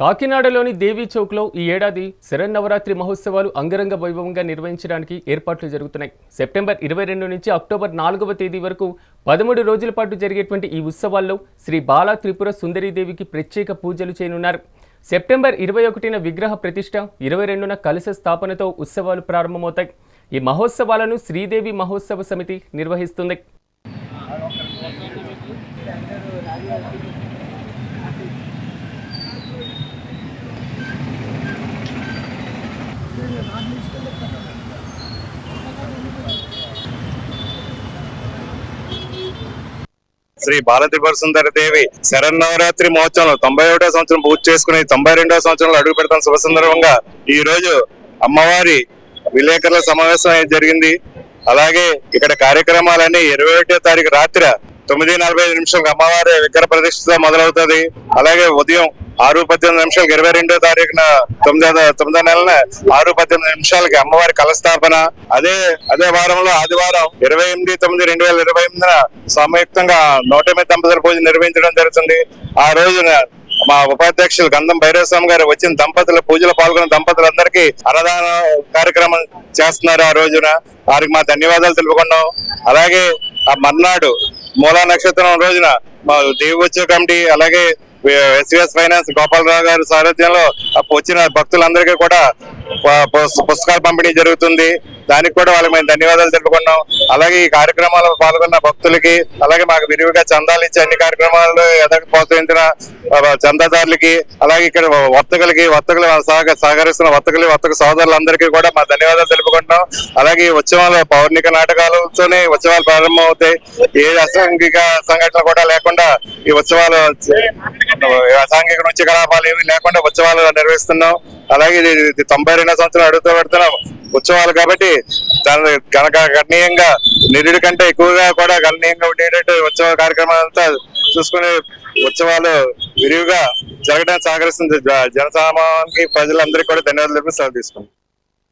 కాకినాడలోని దేవీ చౌక్లో ఈ ఏడాది శరన్నవరాత్రి మహోత్సవాలు అంగరంగ వైభవంగా నిర్వహించడానికి ఏర్పాట్లు జరుగుతున్నాయి. సెప్టెంబర్ ఇరవై రెండు నుంచి అక్టోబర్ నాలుగవ తేదీ వరకు పదమూడు రోజుల పాటు జరిగేటువంటి ఈ ఉత్సవాల్లో శ్రీ బాలా త్రిపుర సుందరీదేవికి ప్రత్యేక పూజలు చేయనున్నారు. సెప్టెంబర్ ఇరవై ఒకటిన విగ్రహ ప్రతిష్ట ఇరవై రెండున కలశ స్థాపనతో ఉత్సవాలు ప్రారంభమవుతాయి. ఈ మహోత్సవాలను శ్రీదేవి మహోత్సవ సమితి నిర్వహిస్తుంది. శ్రీ బాలత్రిపుర సుందర దేవి శరన్నవరాత్రి మహోత్సవం తొంభై ఒకటో సంవత్సరం పూర్తి చేసుకుని తొంభై రెండో సంవత్సరంలో అడుగు పెడతాం శుభ సందర్భంగా. ఈ రోజు అమ్మవారి విలేకరుల సమావేశం జరిగింది. అలాగే ఇక్కడ కార్యక్రమాలన్నీ ఇరవై ఒకటో తారీఖు రాత్రి తొమ్మిది నలభై ఐదు నిమిషాలకు అమ్మవారి విగ్రహ ప్రతిష్ఠ మొదలవుతుంది. అలాగే ఉదయం ఆరు పద్దెనిమిది నిమిషాలకు ఇరవై రెండో తారీఖున తొమ్మిదో తొమ్మిదో నెలన ఆరు పద్దెనిమిది నిమిషాలకి అమ్మవారి కలస్థాపన. అదే అదే వారంలో ఆదివారం ఇరవై ఎనిమిది తొమ్మిది రెండు వేల ఇరవై ఎనిమిదిన సంయుక్తంగా నూట ఎనిమిది దంపతుల పూజ నిర్వహించడం జరుగుతుంది. ఆ రోజున మా ఉపాధ్యక్షులు గంధం భైరవస్వామి గారు వచ్చిన దంపతుల పూజలో పాల్గొన్న దంపతులందరికీ అన్నదాన కార్యక్రమం చేస్తున్నారు ఆ రోజున. వారికి మా ధన్యవాదాలు తెలుపుకున్నాం. అలాగే ఆ మర్నాడు మూలా నక్షత్రం రోజున మా దేవోత్సవ కమిటీ అలాగే ఎస్విఎస్ ఫైనాన్స్ గోపాలరావు గారి సారథ్యంలో వచ్చిన భక్తులందరికీ కూడా పుస్తకాలు పుస్- పుస్తకాల పంపిణీ జరుగుతుంది. దానికి కూడా వాళ్ళకి మేము ధన్యవాదాలు తెలుపుకున్నాం. అలాగే ఈ కార్యక్రమాల్లో పాల్గొన్న భక్తులకి అలాగే మాకు విరివిగా చందాలు ఇచ్చే అన్ని కార్యక్రమాల్లో ఎదగ ప్రోత్సహించిన చందాదారులకి అలాగే ఇక్కడ వర్తకులకి వర్తకులు సహక సహకరిస్తున్న వర్తకులు వర్తక సోదరులందరికీ కూడా మా ధన్యవాదాలు తెలుపుకుంటున్నాం. అలాగే ఈ ఉత్సవాలు పౌర్ణిక నాటకాలతోనే ఉత్సవాలు ప్రారంభమవుతాయి. ఏ అసంఘిక సంఘటనలు కూడా లేకుండా ఈ ఉత్సవాలు అసాంఘిక నుంచి కలాపాలు ఏమీ లేకుండా ఉత్సవాలు నిర్వహిస్తున్నాం. అలాగే ఇది తొంభై రెండో సంవత్సరం అడుగుతూ పెడుతున్నాం ఉత్సవాలు కాబట్టి దాని కనుక గణనీయంగా నిరుడి కంటే ఎక్కువగా కూడా గణనీయంగా ఉండేటట్టు ఉత్సవ కార్యక్రమాలంతా చూసుకునే ఉత్సవాలు విరివిగా జరగడానికి సహకరిస్తుంది. జనసామానికి ప్రజలందరికీ కూడా ధన్యవాదాలు సెలవు తీసుకుంటాం